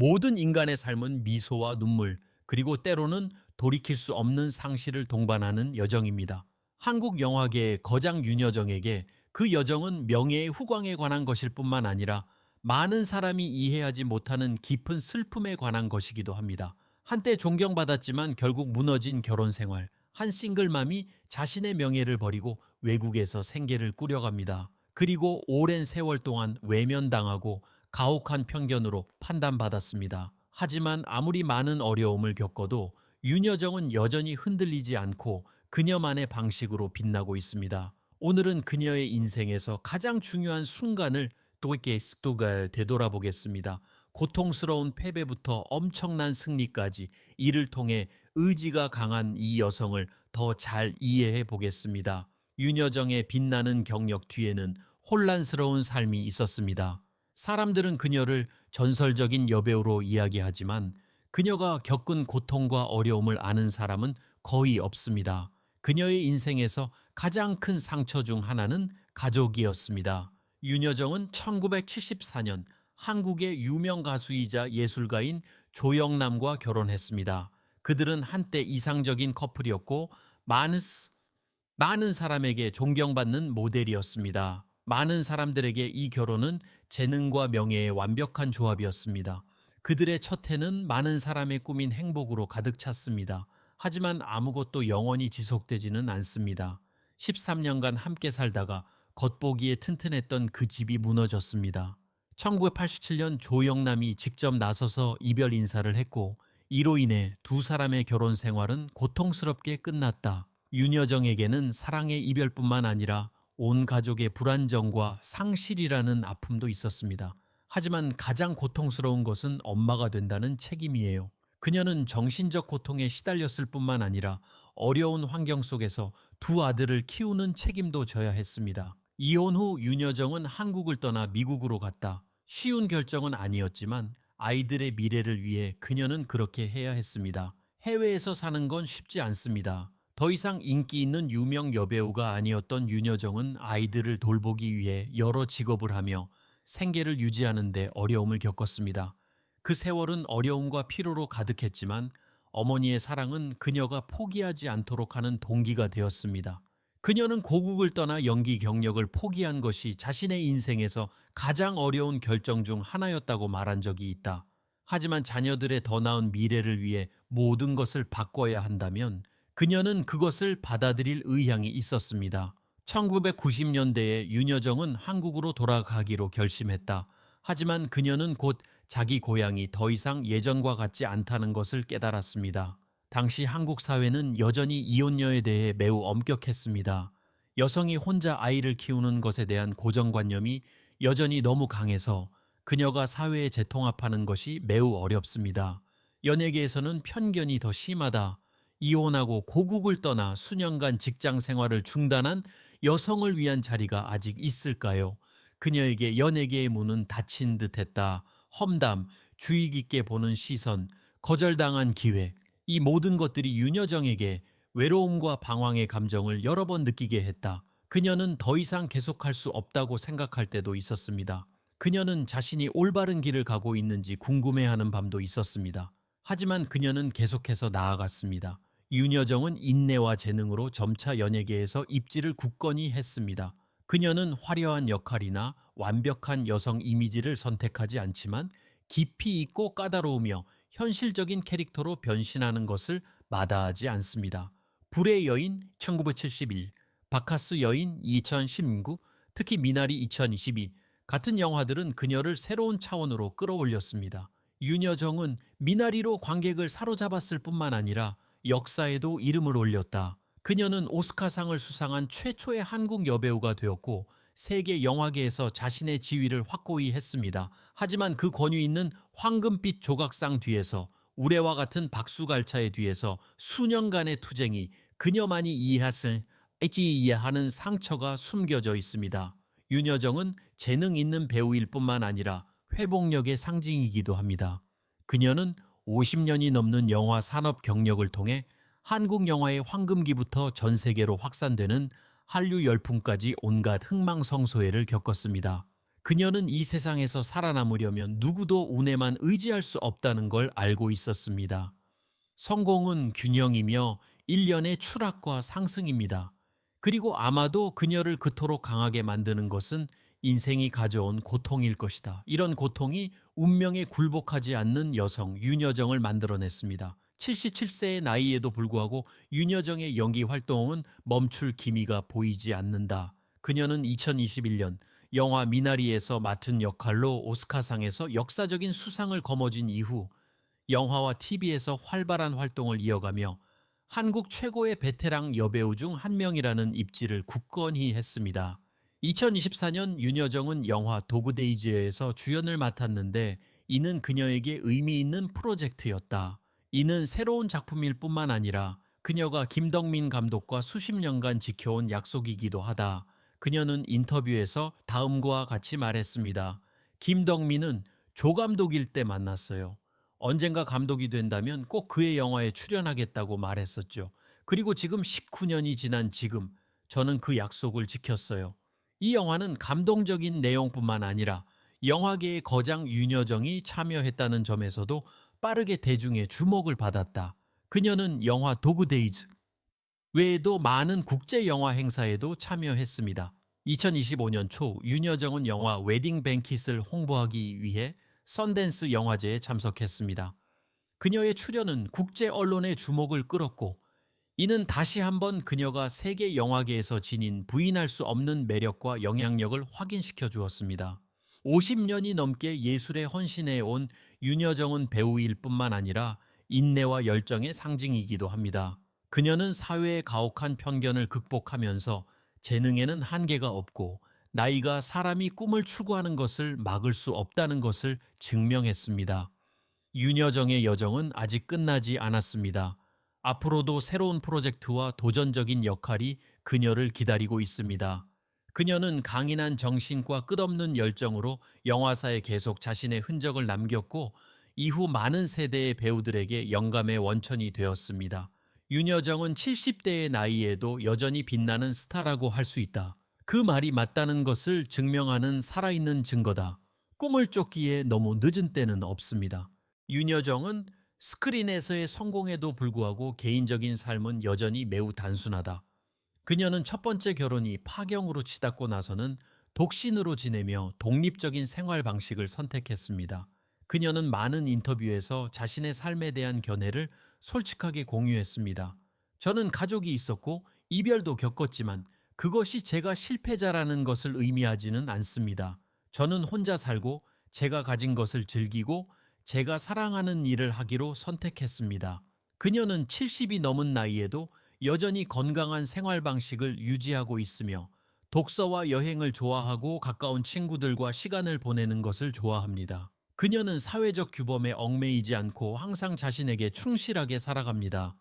모든 인간의 삶은 미소와 눈물, 그리고 때로는 돌이킬 수 없는 상실을 동반하는 여정입니다. 한국 영화계의 거장 윤여정에게 그 여정은 명예의 후광에 관한 것일 뿐만 아니라 많은 사람이 이해하지 못하는 깊은 슬픔에 관한 것이기도 합니다. 한때 존경받았지만 결국 무너진 결혼 생활, 한 싱글맘이 자신의 명예를 버리고 외국에서 생계를 꾸려갑니다. 그리고 오랜 세월 동안 외면당하고 가혹한 편견으로 판단받았습니다. 하지만 아무리 많은 어려움을 겪어도 윤여정은 여전히 흔들리지 않고 그녀만의 방식으로 빛나고 있습니다. 오늘은 그녀의 인생에서 가장 중요한 순간을 습도가 되돌아보겠습니다. 고통스러운 패배부터 엄청난 승리까지 이를 통해 의지가 강한 이 여성을 더 잘 이해해 보겠습니다. 윤여정의 빛나는 경력 뒤에는 혼란스러운 삶이 있었습니다. 사람들은 그녀를 전설적인 여배우로 이야기하지만 그녀가 겪은 고통과 어려움을 아는 사람은 거의 없습니다. 그녀의 인생에서 가장 큰 상처 중 하나는 가족이었습니다. 윤여정은 1974년 한국의 유명 가수이자 예술가인 조영남과 결혼했습니다. 그들은 한때 이상적인 커플이었고 많은, 스- 많은 사람에게 존경받는 모델이었습니다. 많은 사람들에게 이 결혼은 재능과 명예의 완벽한 조합이었습니다. 그들의 첫 해는 많은 사람의 꿈인 행복으로 가득 찼습니다. 하지만 아무것도 영원히 지속되지는 않습니다. 13년간 함께 살다가 겉보기에 튼튼했던 그 집이 무너졌습니다. 1987년 조영남이 직접 나서서 이별 인사를 했고 이로 인해 두 사람의 결혼 생활은 고통스럽게 끝났다. 윤여정에게는 사랑의 이별뿐만 아니라 온 가족의 불안정과 상실이라는 아픔도 있었습니다. 하지만 가장 고통스러운 것은 엄마가 된다는 책임이에요. 그녀는 정신적 고통에 시달렸을 뿐만 아니라 어려운 환경 속에서 두 아들을 키우는 책임도 져야 했습니다. 이혼 후 윤여정은 한국을 떠나 미국으로 갔다. 쉬운 결정은 아니었지만 아이들의 미래를 위해 그녀는 그렇게 해야 했습니다. 해외에서 사는 건 쉽지 않습니다. 더 이상 인기 있는 유명 여배우가 아니었던 윤여정은 아이들을 돌보기 위해 여러 직업을 하며 생계를 유지하는 데 어려움을 겪었습니다. 그 세월은 어려움과 피로로 가득했지만 어머니의 사랑은 그녀가 포기하지 않도록 하는 동기가 되었습니다. 그녀는 고국을 떠나 연기 경력을 포기한 것이 자신의 인생에서 가장 어려운 결정 중 하나였다고 말한 적이 있다. 하지만 자녀들의 더 나은 미래를 위해 모든 것을 바꿔야 한다면 그녀는 그것을 받아들일 의향이 있었습니다. 1990년대에 윤여정은 한국으로 돌아가기로 결심했다. 하지만 그녀는 곧 자기 고향이 더 이상 예전과 같지 않다는 것을 깨달았습니다. 당시 한국 사회는 여전히 이혼녀에 대해 매우 엄격했습니다. 여성이 혼자 아이를 키우는 것에 대한 고정관념이 여전히 너무 강해서 그녀가 사회에 재통합하는 것이 매우 어렵습니다. 연예계에서는 편견이 더 심하다. 이혼하고 고국을 떠나 수년간 직장 생활을 중단한 여성을 위한 자리가 아직 있을까요? 그녀에게 연예계의 문은 닫힌 듯 했다. 험담, 주의 깊게 보는 시선, 거절당한 기회. 이 모든 것들이 윤여정에게 외로움과 방황의 감정을 여러 번 느끼게 했다. 그녀는 더 이상 계속할 수 없다고 생각할 때도 있었습니다. 그녀는 자신이 올바른 길을 가고 있는지 궁금해하는 밤도 있었습니다. 하지만 그녀는 계속해서 나아갔습니다. 윤여정은 인내와 재능으로 점차 연예계에서 입지를 굳건히 했습니다. 그녀는 화려한 역할이나 완벽한 여성 이미지를 선택하지 않지만 깊이 있고 까다로우며 현실적인 캐릭터로 변신하는 것을 마다하지 않습니다. 불의 여인 1971, 바카스 여인 2019, 특히 미나리 2022 같은 영화들은 그녀를 새로운 차원으로 끌어올렸습니다. 윤여정은 미나리로 관객을 사로잡았을 뿐만 아니라 역사에도 이름을 올렸다. 그녀는 오스카상을 수상한 최초의 한국 여배우가 되었고 세계 영화계에서 자신의 지위를 확고히 했습니다. 하지만 그 권위 있는 황금빛 조각상 뒤에서 우레와 같은 박수갈차의 뒤에서 수년간의 투쟁이 그녀만이 이해했을 이해하는 상처가 숨겨져 있습니다. 윤여정은 재능 있는 배우일 뿐만 아니라 회복력의 상징이기도 합니다. 그녀는 50년이 넘는 영화 산업 경력을 통해 한국 영화의 황금기부터 전 세계로 확산되는 한류 열풍까지 온갖 흥망성소회를 겪었습니다. 그녀는 이 세상에서 살아남으려면 누구도 운에만 의지할 수 없다는 걸 알고 있었습니다. 성공은 균형이며 일련의 추락과 상승입니다. 그리고 아마도 그녀를 그토록 강하게 만드는 것은 인생이 가져온 고통일 것이다. 이런 고통이 운명에 굴복하지 않는 여성 윤여정을 만들어냈습니다. 77세의 나이에도 불구하고 윤여정의 연기 활동은 멈출 기미가 보이지 않는다. 그녀는 2021년 영화 미나리에서 맡은 역할로 오스카상에서 역사적인 수상을 거머쥔 이후 영화와 TV에서 활발한 활동을 이어가며 한국 최고의 베테랑 여배우 중 한 명이라는 입지를 굳건히 했습니다. 2024년 윤여정은 영화 도그데이즈에서 주연을 맡았는데 이는 그녀에게 의미 있는 프로젝트였다. 이는 새로운 작품일 뿐만 아니라 그녀가 김덕민 감독과 수십 년간 지켜온 약속이기도 하다. 그녀는 인터뷰에서 다음과 같이 말했습니다. 김덕민은 조 감독일 때 만났어요. 언젠가 감독이 된다면 꼭 그의 영화에 출연하겠다고 말했었죠. 그리고 지금 19년이 지난 지금 저는 그 약속을 지켰어요. 이 영화는 감동적인 내용뿐만 아니라 영화계의 거장 윤여정이 참여했다는 점에서도 빠르게 대중의 주목을 받았다. 그녀는 영화 도그데이즈 외에도 많은 국제 영화 행사에도 참여했습니다. 2025년 초 윤여정은 영화 웨딩 뱅킷을 홍보하기 위해 선댄스 영화제에 참석했습니다. 그녀의 출연은 국제 언론의 주목을 끌었고 이는 다시 한번 그녀가 세계 영화계에서 지닌 부인할 수 없는 매력과 영향력을 확인시켜 주었습니다. 50년이 넘게 예술에 헌신해 온 윤여정은 배우일 뿐만 아니라 인내와 열정의 상징이기도 합니다. 그녀는 사회의 가혹한 편견을 극복하면서 재능에는 한계가 없고 나이가 사람이 꿈을 추구하는 것을 막을 수 없다는 것을 증명했습니다. 윤여정의 여정은 아직 끝나지 않았습니다. 앞으로도 새로운 프로젝트와 도전적인 역할이 그녀를 기다리고 있습니다. 그녀는 강인한 정신과 끝없는 열정으로 영화사에 계속 자신의 흔적을 남겼고 이후 많은 세대의 배우들에게 영감의 원천이 되었습니다. 윤여정은 70대의 나이에도 여전히 빛나는 스타라고 할 수 있다. 그 말이 맞다는 것을 증명하는 살아있는 증거다. 꿈을 쫓기에 너무 늦은 때는 없습니다. 윤여정은 스크린에서의 성공에도 불구하고 개인적인 삶은 여전히 매우 단순하다. 그녀는 첫 번째 결혼이 파경으로 치닫고 나서는 독신으로 지내며 독립적인 생활 방식을 선택했습니다. 그녀는 많은 인터뷰에서 자신의 삶에 대한 견해를 솔직하게 공유했습니다. 저는 가족이 있었고 이별도 겪었지만 그것이 제가 실패자라는 것을 의미하지는 않습니다. 저는 혼자 살고 제가 가진 것을 즐기고 제가 사랑하는 일을 하기로 선택했습니다. 그녀는 70이 넘은 나이에도 여전히 건강한 생활 방식을 유지하고 있으며 독서와 여행을 좋아하고 가까운 친구들과 시간을 보내는 것을 좋아합니다. 그녀는 사회적 규범에 얽매이지 않고 항상 자신에게 충실하게 살아갑니다.